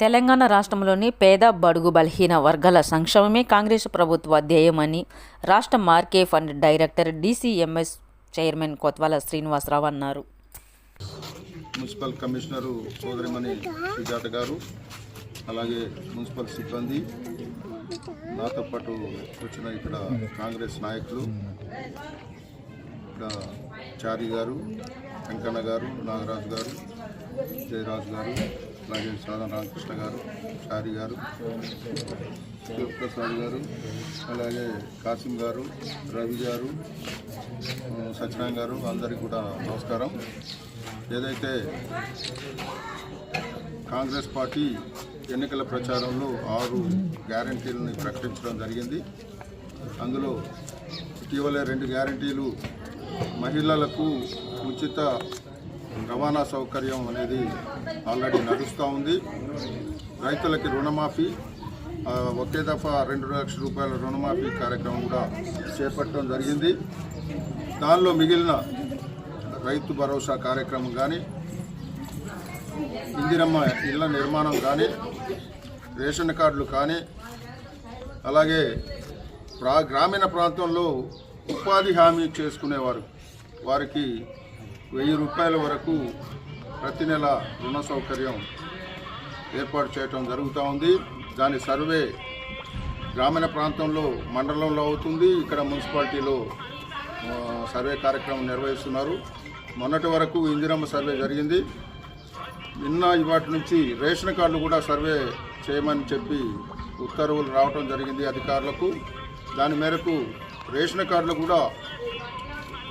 తెలంగాణ రాష్ట్రంలోని పేద బడుగు బలహీన వర్గాల సంక్షేమమే కాంగ్రెస్ ప్రభుత్వ ధ్యేయమని రాష్ట్ర Markfed director DCMS chairman Kotwala Srinivasarao అన్నారు. మున్సిపల్ కమిషనరు సోదరిమణి సుజాత గారు అలాగే మున్సిపల్ సిబ్బంది నాతో పాటు వచ్చిన ఇక్కడ కాంగ్రెస్ నాయకులు ఇక్కడ చారి గారు వెంకన్న గారు నాగరాజు గారు జయరాజు గారు అలాగే సాధన రామకృష్ణ గారు షారి గారు శివప్రసాద్ గారు అలాగే కాసిం గారు రవి గారు సత్యనారాయణ గారు అందరికీ కూడా నమస్కారం. ఏదైతే కాంగ్రెస్ పార్టీ ఎన్నికల ప్రచారంలో ఆరు గ్యారంటీలను ప్రకటించడం జరిగింది. అందులో ఇటీవల రెండు గ్యారంటీలు మహిళలకు ఉచిత రవాణా సౌకర్యం అనేది ఆల్రెడీ నడుస్తూ ఉంది. రైతులకి రుణమాఫీ ఒకే దఫా రెండు లక్షల రూపాయల రుణమాఫీ కార్యక్రమం కూడా చేపట్టడం జరిగింది. దానిలో మిగిలిన రైతు భరోసా కార్యక్రమం కానీ ఇందిరమ్మ ఇళ్ళ నిర్మాణం కానీ రేషన్ కార్డులు కానీ అలాగే ప్రా గ్రామీణ ప్రాంతంలో ఉపాధి హామీ చేసుకునేవారు. వారికి వెయ్యి రూపాయల వరకు ప్రతి నెల రుణ సౌకర్యం ఏర్పాటు చేయటం జరుగుతూ ఉంది. దాని సర్వే గ్రామీణ ప్రాంతంలో మండలంలో అవుతుంది. ఇక్కడ మున్సిపాలిటీలో సర్వే కార్యక్రమం నిర్వహిస్తున్నారు. మొన్నటి వరకు ఇందిరమ్మ సర్వే జరిగింది. నిన్న ఇవాటి నుంచి రేషన్ కార్డులు కూడా సర్వే చేయమని చెప్పి ఉత్తర్వులు రావటం జరిగింది అధికారులకు. దాని మేరకు రేషన్ కార్డులు కూడా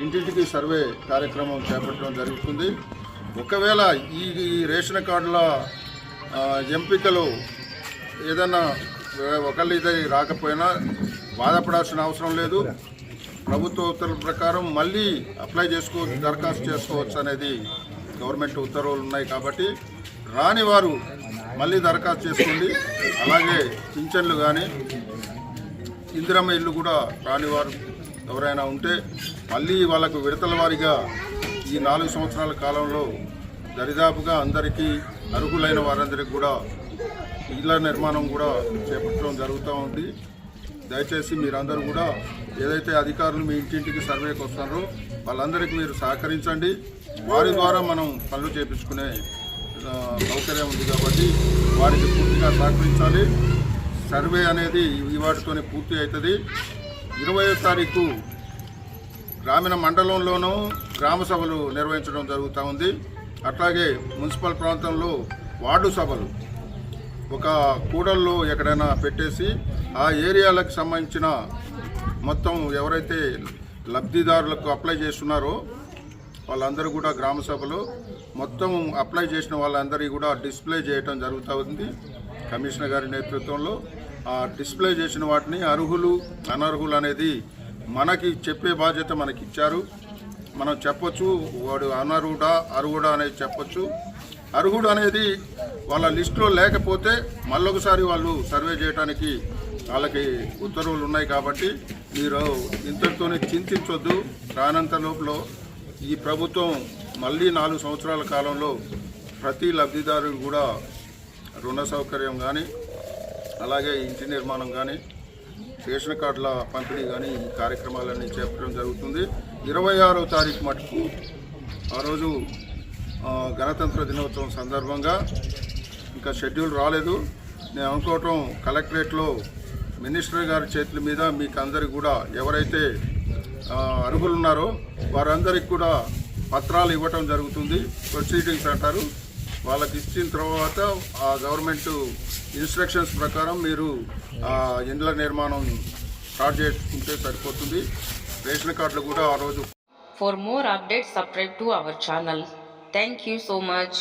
ఇంటింటికి సర్వే కార్యక్రమం చేపట్టడం జరుగుతుంది. ఒకవేళ ఈ రేషన్ కార్డుల ఎంపికలు ఎంపికలో ఏదన్నా ఒకళ్ళు ఇది రాకపోయినా బాధపడాల్సిన అవసరం లేదు. ప్రభుత్వ ఉత్తర్వుల ప్రకారం మళ్ళీ అప్లై చేసుకోవచ్చు దరఖాస్తు చేసుకోవచ్చు అనేది గవర్నమెంట్ ఉత్తర్వులు ఉన్నాయి కాబట్టి రాని వారు మళ్ళీ దరఖాస్తు చేసుకోండి. అలాగే పింఛన్లు కానీ ఇందిరమ్మ ఇల్లు కూడా రాని వారు ఎవరైనా ఉంటే మళ్ళీ వాళ్ళకు విడతల వారీగా ఈ నాలుగు సంవత్సరాల కాలంలో దరిదాపుగా అందరికీ అర్హులైన వారందరికీ కూడా ఇళ్ళ నిర్మాణం కూడా చేపట్టడం జరుగుతూ ఉంది. దయచేసి మీరందరూ కూడా ఏదైతే అధికారులు మీ ఇంటింటికి సర్వేకి వస్తారో వాళ్ళందరికీ మీరు సహకరించండి. వారి ద్వారా మనం పనులు చేపించుకునే సౌకర్యం ఉంది కాబట్టి వారికి పూర్తిగా సహకరించాలి. సర్వే అనేది ఈ వాటితోనే పూర్తి అవుతుంది. ఇరవయో తారీఖు గ్రామీణ మండలంలోనూ గ్రామ సభలు నిర్వహించడం జరుగుతూ ఉంది. అట్లాగే మున్సిపల్ ప్రాంతంలో వార్డు సభలు ఒక కూడల్లో ఎక్కడైనా పెట్టేసి ఆ ఏరియాలకు సంబంధించిన మొత్తం ఎవరైతే లబ్ధిదారులకు అప్లై చేస్తున్నారో వాళ్ళందరూ కూడా గ్రామ సభలో మొత్తం అప్లై చేసిన వాళ్ళందరికీ కూడా డిస్ప్లే చేయటం జరుగుతూ ఉంది. కమిషనర్ గారి నేతృత్వంలో డిస్ప్లే చేసిన వాటిని అర్హులు అనర్హులు అనేది మనకి చెప్పే బాధ్యత మనకి ఇచ్చారు మనం చెప్పొచ్చు వాడు అనర్హుడా అర్హుడా అనేది చెప్పొచ్చు. అర్హుడు అనేది వాళ్ళ లిస్టులో లేకపోతే మళ్ళొకసారి వాళ్ళు సర్వే చేయడానికి వాళ్ళకి ఉత్తర్వులు ఉన్నాయి కాబట్టి మీరు ఇంతటితోనే చింతించొద్దు. రానంత లోపల ఈ ప్రభుత్వం మళ్ళీ నాలుగు సంవత్సరాల కాలంలో ప్రతి లబ్ధిదారుడు కూడా రుణ సౌకర్యం కానీ అలాగే ఇంటి నిర్మాణం కానీ రేషన్ కార్డుల పంపిణీ కానీ ఈ కార్యక్రమాలన్నీ చేపట్టడం జరుగుతుంది. ఇరవై ఆరో తారీఖు మటుకు ఆ రోజు గణతంత్ర దినోత్సవం సందర్భంగా ఇంకా షెడ్యూల్ రాలేదు. నేను అనుకోవటం కలెక్టరేట్లో మినిస్టర్ గారి చేతుల మీద మీకు అందరికి కూడా ఎవరైతే ఆ, అర్హులు ఉన్నారో వారందరికి కూడా పత్రాలు ఇవ్వటం జరుగుతుంది. ప్రొసీడింగ్స్ అంటారు. వాళ్ళకి ఇచ్చిన తర్వాత ఆ గవర్నమెంట్ ఇన్స్ట్రక్షన్స్ ప్రకారం మీరు ఆ ఇండ్ల నిర్మాణం స్టార్ట్ చేసుకుంటే సరిపోతుంది. రేషన్ కార్డులు కూడా ఆ రోజు for more update subscribe to our channel thank you so much